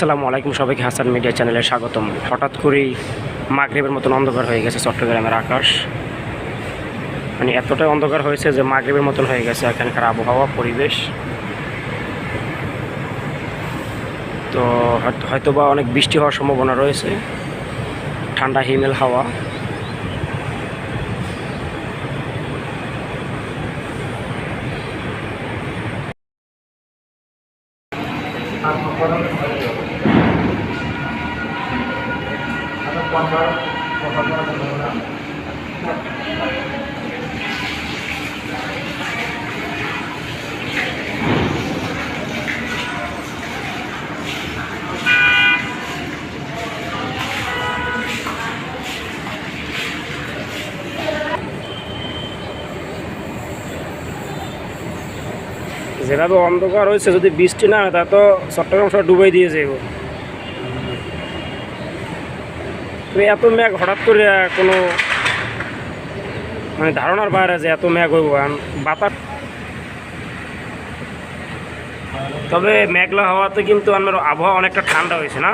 আসসালামু আলাইকুম সবাইকে হাসান মিডিয়া চ্যানেলে স্বাগতম। হঠাৎ করেই মাগরীবের মতন অন্ধকার হয়ে গেছে চট্টগ্রামের আকাশ। মানে এতটাই অন্ধকার হয়েছে যে মাগরীবের মতন হয়ে গেছে এখানকার আবহাওয়া, পরিবেশ। তো হয়তো- হয়তোবা অনেক বৃষ্টি হওয়ার সম্ভাবনা রয়েছে। ঠান্ডা, হিমেল হাওয়া। কথা যেভাবে অন্ধকার হয়েছে, যদি বৃষ্টি না হয়, তা তো চট্টগ্রাম সব ডুবাই দিয়ে যাব তো এত মেঘ, হঠাৎ করে কোনো মানে ধারণার বাইরে যে এত মেঘ হইব বাতাস? তবে মেঘলা হওয়াতে কিন্তু আমার আবহাওয়া অনেকটা ঠান্ডা হয়েছে না?